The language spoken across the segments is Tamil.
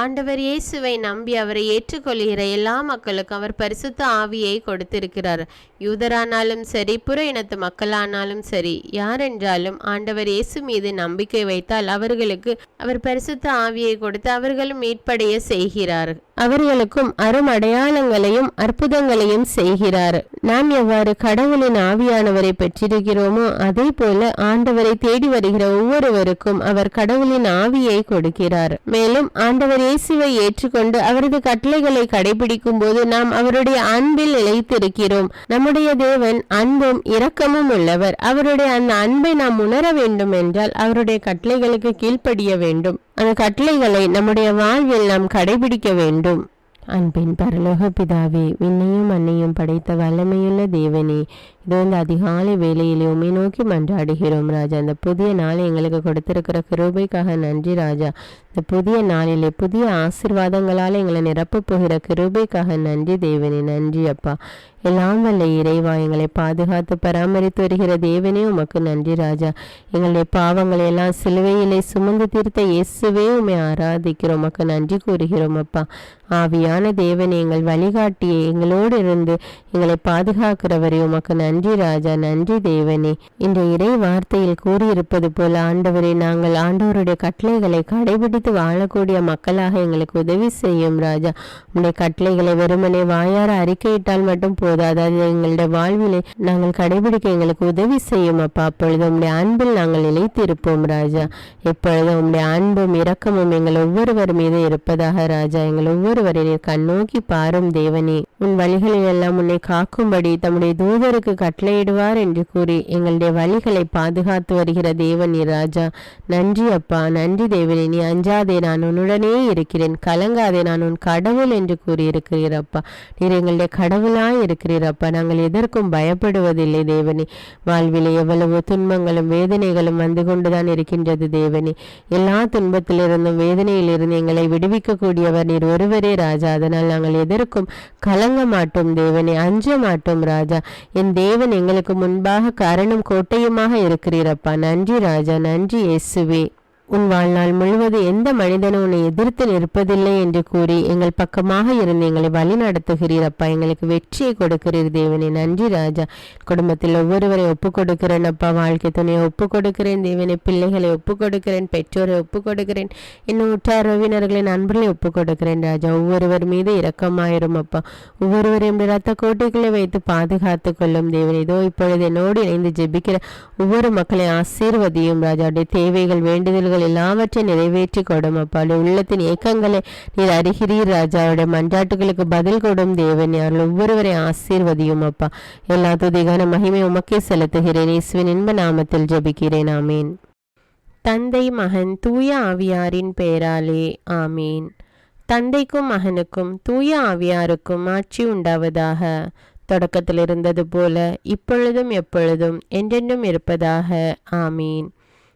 ஆண்டவர் இயேசுவை நம்பி அவரை ஏற்றுக்கொள்கிற எல்லா மக்களுக்கும் அவர் பரிசுத்த ஆவியை கொடுத்திருக்கிறார். யூதரானாலும் சரி புற இனத்து மக்களானாலும் சரி யாரென்றாலும் ஆண்டவர் இயேசு மீது நம்பிக்கை வைத்தால் அவர்களுக்கு அவர் பரிசுத்த ஆவியை கொடுத்து அவர்களும் மீட்படைய செய்கிறார். அவர்களுக்கும் அரும் அடையாளங்களையும் அற்புதங்களையும் செய்கிறார். நாம் எவ்வாறு கடவுளின் ஆவியானவரை பெற்றிருக்கிறோமோ அதே போல ஆண்டவரை தேடி வருகிற ஒவ்வொருவருக்கும் அவர் கடவுளின் ஆவியை கொடுக்கிறார். மேலும் ஆண்டவர் இயேசுவை ஏற்றுக்கொண்டு அவரது கட்டளைகளை கடைபிடிக்கும் போது நாம் அவருடைய அன்பில் நிலைத்திருக்கிறோம். நம்முடைய தேவன் அன்பும் இரக்கமும் உள்ளவர். அவருடைய அந்த அன்பை நாம் உணர வேண்டும் என்றால் அவருடைய கட்டளைகளுக்கு கீழ்ப்படிய வேண்டும். அந்த கட்டளைகளை நம்முடைய வாழ்வில் நாம் கடைபிடிக்க வேண்டும். அன்பின் பரலோக பிதாவே விண்ணையும் அன்னையும் படைத்த வல்லமையுள்ள தேவனே இது வந்து அதிகாலை வேலையில் உமை நோக்கி மன்றாடுகிறோம் ராஜா. இந்த புதிய நாளை எங்களுக்கு கொடுத்திருக்கிற கிருபைக்காக நன்றி ராஜா. இந்த புதிய நாளிலே புதிய ஆசிர்வாதங்களால் எங்களை நிரப்பப் போகிற கிருபைக்காக நன்றி தேவனே. நன்றி அப்பா. எல்லாம் வல்ல இறைவா எங்களை பாதுகாத்து பராமரித்து வருகிற தேவனே உமக்கு நன்றி ராஜா. எங்களுடைய பாவங்களை எல்லாம் சிலுவையிலே சுமந்து தீர்த்த இயேசுவே உமை ஆராதிக்கிறோம். உமக்கு நன்றி கூறுகிறோம் அப்பா. ஆவியான தேவனே எங்கள் வழிகாட்டியே எங்களோடு இருந்து எங்களை பாதுகாக்கிறவரே உமக்கு நன்றி. ராஜா நன்றி தேவனே. இந்த இறை வார்த்தையில் கூறியிருப்பது போல ஆண்டவரே நாங்கள் ஆண்டவருடைய கட்டளைகளை கடைபிடித்து வாழக்கூடிய மக்களாக எங்களுக்கு உதவி செய்யும் ராஜா. உடைய கட்டளைகளை வெறுமனே வாயார அறிக்கையிட்டால் மட்டும் போதாது. அது எங்களுடைய வாழ்விலே நாங்கள் கடைபிடிக்க எங்களுக்கு உதவி செய்யும் அப்பா. அப்பொழுது உங்களுடைய அன்பில் நாங்கள் நிலைத்திருப்போம் ராஜா. எப்பொழுதும் உங்களுடைய அன்பும் இரக்கமும் எங்கள் ஒவ்வொருவர் மீது இருப்பதாக ராஜா. எங்கள் ஒவ்வொருவரையும் கண்ணோக்கி பாரும் தேவனே. உன் வழிகளில் எல்லாம் உன்னை காக்கும்படி தம்முடைய தூதருக்கு கட்டளையிடுவார் என்று கூறி எங்களுடைய வழிகளை பாதுகாத்து வருகிற தேவன் நீ ராஜா. நன்றி அப்பா நன்றி தேவனே. நீ அஞ்சாதே நான் உன்னுடனே இருக்கிறேன். கலங்காதே நான் உன் கடவுள் என்று கூறியிருக்கிறீரப்பா நீர் எங்களுடைய கடவுளாய் இருக்கிறீர் அப்பா. நாங்கள் எதற்கும் பயப்படுவதில்லை தேவனே. வாழ்வில் எவ்வளவு துன்பங்களும் வேதனைகளும் வந்து கொண்டுதான் இருக்கின்றது தேவனே. எல்லா துன்பத்திலிருந்தும் வேதனையிலிருந்து எங்களை விடுவிக்கக்கூடியவர் நீர் ஒருவரே ராஜா. அதனால் நாங்கள் எதற்கும் கலங்க மாட்டோம் தேவனே. அஞ்ச மாட்டோம் ராஜா. என் தேவன் எங்களுக்கு முன்பாக கரணும் கோட்டையுமாக இருக்கிறீரப்பா நன்றி ராஜா நன்றி இயேசுவே. உன் வாழ்நாள் முழுவதும் எந்த மனிதனும் உன்னை எதிர்த்து நிற்பதில்லை என்று கூறி எங்கள் பக்கமாக இருந்து எங்களை வழி நடத்துகிறீர் அப்பா எங்களுக்கு வெற்றியை கொடுக்கிறீர் தேவனே. நன்றி ராஜா. குடும்பத்தில் ஒவ்வொருவரை ஒப்பு கொடுக்கிறேன் அப்பா. வாழ்க்கை துணையை ஒப்பு கொடுக்கிறேன் தேவனை பிள்ளைகளை ஒப்பு கொடுக்கிறேன் பெற்றோரை ஒப்பு கொடுக்கிறேன் இன்னும் உற்றார் உறவினர்களின் நண்பர்களை ஒப்பு கொடுக்கிறேன் ராஜா. ஒவ்வொருவர் மீது இரக்கமாயிரும் அப்பா. ஒவ்வொருவரையும் ரத்த கோட்டைகளை வைத்து பாதுகாத்து கொள்ளும் தேவன். இதோ இப்பொழுது என்னோடு இணைந்து ஜெபிக்கிற ஒவ்வொரு மக்களை ஆசீர்வதியும் ராஜாவுடைய தேவைகள் வேண்டுதல்கள் எல்லாவற்றையும் நிறைவேற்றி கொடும் அப்பா உள்ளத்தின் ஏக்கங்களை நீர் அறிகிறீர் ராஜாவுடைய மன்றாட்டுகளுக்கு பதில் கொடும் தேவன். யார் ஒவ்வொருவரை ஆசீர்வதியும் அப்பா. எல்லா துதிகான மகிமை உமக்கே செலுத்துகிறேன். இயேசுவின் இன்ப நாமத்தில் ஜெபிக்கிறேன். ஆமீன். தந்தை மகன் தூய ஆவியாரின் பெயராலே. ஆமீன். தந்தைக்கும் மகனுக்கும் தூய ஆவியாருக்கும் ஆட்சி உண்டாவதாக. தொடக்கத்தில் இருந்தது போல இப்பொழுதும் எப்பொழுதும் என்றென்றும் இருப்பதாக. ஆமீன்.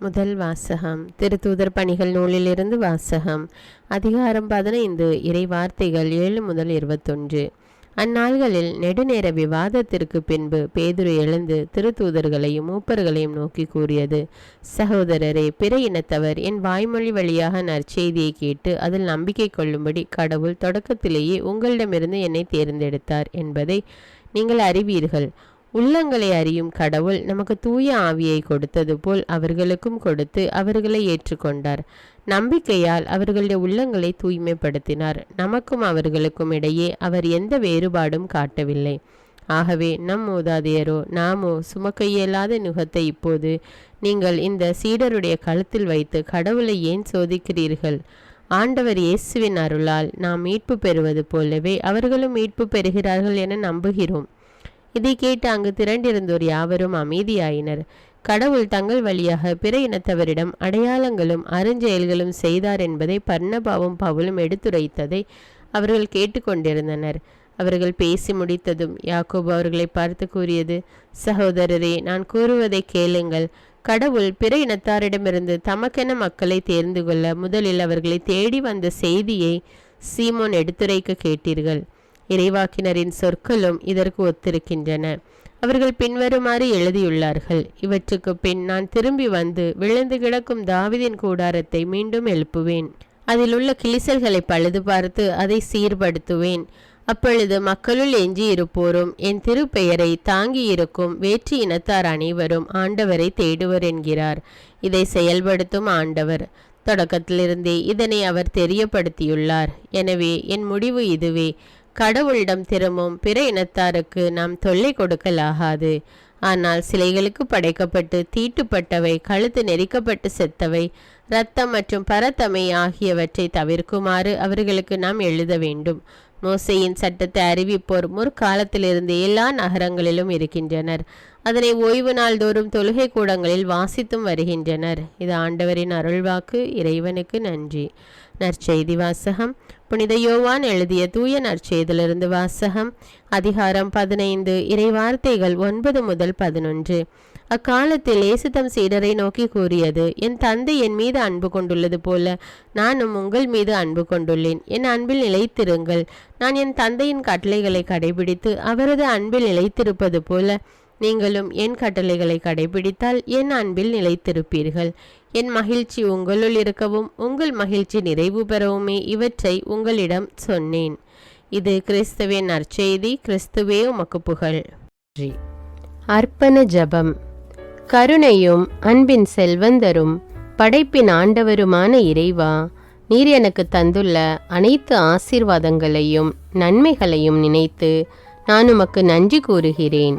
முதல் வாசகம். திருத்தூதர் பணிகள் நூலிலிருந்து வாசகம். அதிகாரம் பதினைந்து இறை வார்த்தைகள் ஏழு முதல் இருபத்தொன்று. அந்நாள்களில் நெடுநேர விவாதத்திற்கு பின்பு பேதுரு எழுந்து திருத்தூதர்களையும் மூப்பர்களையும் நோக்கி கூறியது சகோதரரே பிற இனத்தவர் என் வாய்மொழி வழியாக நற்செய்தியை கேட்டு அதில் நம்பிக்கை கொள்ளும்படி கடவுள் தொடக்கத்திலேயே உங்களிடமிருந்து என்னை தேர்ந்தெடுத்தார் என்பதை நீங்கள் அறிவீர்கள். உள்ளங்களை அறியும் கடவுள் நமக்கு தூய ஆவியை கொடுத்தது போல் அவர்களுக்கும் கொடுத்து அவர்களை ஏற்றுக்கொண்டார். நம்பிக்கையால் அவர்களுடைய உள்ளங்களை தூய்மைப்படுத்தினார். நமக்கும் அவர்களுக்கும் இடையே அவர் எந்த வேறுபாடும் காட்டவில்லை. ஆகவே நம் மூதாதையரோ நாமோ சுமக்க இயலாத நுகத்தை இப்போது நீங்கள் இந்த சீடருடைய கழுத்தில் வைத்து கடவுளை ஏன் சோதிக்கிறீர்கள்? ஆண்டவர் இயேசுவின் அருளால் நாம் மீட்பு பெறுவது போலவே அவர்களும் மீட்பு பெறுகிறார்கள் என நம்புகிறோம். இதை கேட்டு அங்கு திரண்டிருந்தோர் யாவரும் அமைதியாயினர். கடவுள் தங்கள் வழியாக பிற இனத்தவரிடம் அடையாளங்களும் அருஞ்செயல்களும் செய்தார் என்பதை பர்ணபாவும் பவுலும் எடுத்துரைத்ததை அவர்கள் கேட்டுக்கொண்டிருந்தனர். அவர்கள் பேசி முடித்ததும் யாக்கோபு அவர்களை பார்த்து கூறியது சகோதரரே நான் கூறுவதை கேளுங்கள். கடவுள் பிற இனத்தாரிடமிருந்து தமக்கென மக்களை தேர்ந்து கொள்ள முதலில் அவர்களை தேடி வந்த செய்தியை சீமோன் எடுத்துரைக்க கேட்டீர்கள். இறைவாக்கினரின் சொற்களும் இதற்கு ஒத்திருக்கின்றன. அவர்கள் பின்வருமாறு எழுதியுள்ளார்கள். இவற்றுக்கு பின் நான் திரும்பி வந்து விழுந்து கிடக்கும் தாவிதின் கூடாரத்தை மீண்டும் எழுப்புவேன். அதில் உள்ள கிளிசல்களை பழுது பார்த்து அதை சீர்படுத்துவேன். அப்பொழுது மக்களுள் எஞ்சி இருப்போரும் என் திருப்பெயரை தாங்கி இருக்கும் வேற்று இனத்தார் அனைவரும் ஆண்டவரை தேடுவர் என்கிறார். இதை செயல்படுத்தும் ஆண்டவர். தொடக்கத்திலிருந்தே இதனை அவர் தெரியப்படுத்தியுள்ளார். எனவே என் முடிவு இதுவே. கடவுளிடம் திரும்பும் பிற இனத்தாருக்கு நாம் தொல்லை கொடுக்கலாகாது. ஆனால் சிலைகளுக்கு படைக்கப்பட்டு தீட்டுப்பட்டவை கழுத்து நெரிக்கப்பட்டு செத்தவை இரத்தம் மற்றும் பரத்தமை ஆகியவற்றை தவிர்க்குமாறு அவர்களுக்கு நாம் எழுத வேண்டும். மோசையின் சட்டத்தை அறிவிப்போர் முற்காலத்திலிருந்து எல்லா நகரங்களிலும் இருக்கின்றனர். அதனை ஓய்வு நாள் தோறும் தொழுகை கூடங்களில் வாசித்தும் வருகின்றனர். இது ஆண்டவரின் அருள்வாக்கு. இறைவனுக்கு நன்றி. நற்செய்தி வாசகம். புனித யோவான் எழுதிய தூய நற்செய்திலிருந்து வாசகம் அதிகாரம் பதினைந்து இறைவார்த்தைகள் ஒன்பது முதல் பதினொன்று. அக்காலத்தில் இயேசு தம் சீடரை நோக்கி கூறியது என் தந்தை என் மீது அன்பு கொண்டுள்ளது போல நானும் உங்கள் மீது அன்பு கொண்டுள்ளேன். என் அன்பில் நிலைத்திருங்கள். நான் என் தந்தையின் கட்டளைகளை கடைபிடித்து அவரது அன்பில் நிலைத்திருப்பது போல நீங்களும் என் கட்டளைகளை கடைபிடித்தால் என் அன்பில் நிலைத்திருப்பீர்கள். என் மகிழ்ச்சி உங்களுள் இருக்கவும் உங்கள் மகிழ்ச்சி நிறைவு பெறவுமே இவற்றை உங்களிடம் சொன்னேன். இது கிறிஸ்துவின் நற்செய்தி கிறிஸ்துவே உமக்கு புகழ். அர்ப்பண ஜபம். கருணையும் அன்பின் செல்வந்தரும் படைப்பின் ஆண்டவருமான இறைவா நீர் எனக்கு தந்துள்ள அனைத்து ஆசீர்வாதங்களையும் நன்மைகளையும் நினைத்து நான் உமக்கு நன்றி கூறுகிறேன்.